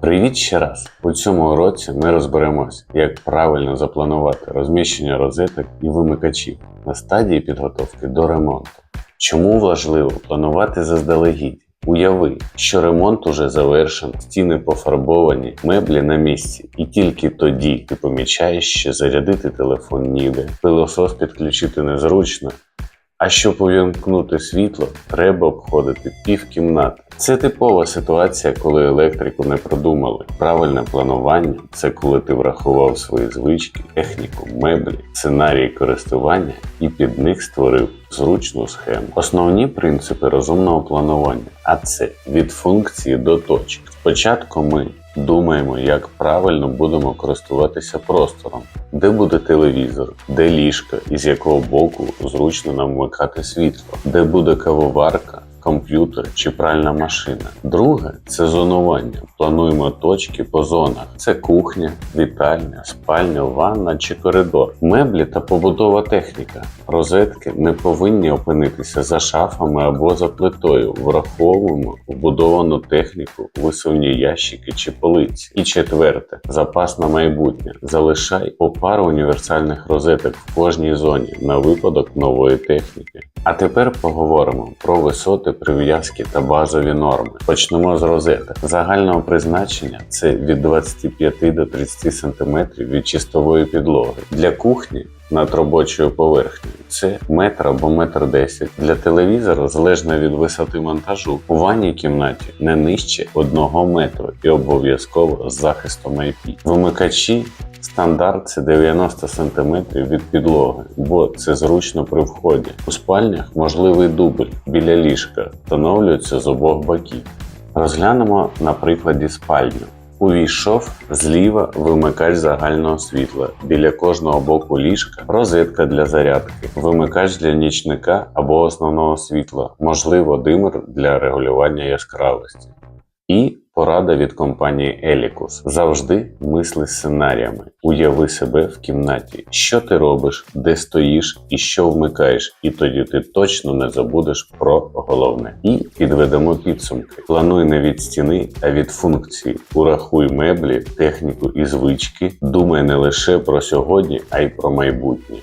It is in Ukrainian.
Привіт ще раз! У цьому уроці ми розберемось, як правильно запланувати розміщення розеток і вимикачів на стадії підготовки до ремонту. Чому важливо планувати заздалегідь? Уяви, що ремонт уже завершен, стіни пофарбовані, меблі на місці, і тільки тоді ти помічаєш, що зарядити телефон ніде, пилосос підключити незручно, а щоб увімкнути світло, треба обходити півкімнати. Це типова ситуація, коли електрику не продумали. Правильне планування це коли ти врахував свої звички, техніку, меблі, сценарії користування і під них створив зручну схему. Основні принципи розумного планування, а це від функції до точки. Спочатку ми думаємо, як правильно будемо користуватися простором, де буде телевізор, де ліжка, і з якого боку зручно нам вмикати світло, де буде кавоварка. Комп'ютер чи пральна машина. Друге це зонування. Плануємо точки по зонах: це кухня, вітальня, спальня, ванна чи коридор, меблі та побутова техніка. Розетки не повинні опинитися за шафами або за плитою. Враховуємо вбудовану техніку, висувні ящики чи полиці. І четверте запас на майбутнє. Залишай по пару універсальних розеток в кожній зоні на випадок нової техніки. А тепер поговоримо про висоти прив'язки та базові норми. Почнемо з розеток. Загального призначення це від 25 до 30 см від чистової підлоги. Для кухні над робочою поверхнею це метр або метр десять. Для телевізора залежно від висоти монтажу у ванній кімнаті не нижче 1 метру і обов'язково з захистом IP. Вимикачі Стандарт це 90 см від підлоги, бо це зручно при вході. У спальнях можливий дубль біля ліжка, встановлюється з обох боків. Розглянемо на прикладі спальню. Увійшов зліва вимикач загального світла. Біля кожного боку ліжка розетка для зарядки, вимикач для нічника або основного світла, можливо, димер для регулювання яскравості. І порада від компанії Elicus. Завжди мисли сценаріями. Уяви себе в кімнаті, що ти робиш, де стоїш і що вмикаєш, і тоді ти точно не забудеш про головне. І підведемо підсумки. Плануй не від стіни, а від функції. Урахуй меблі, техніку і звички. Думай не лише про сьогодні, а й про майбутнє.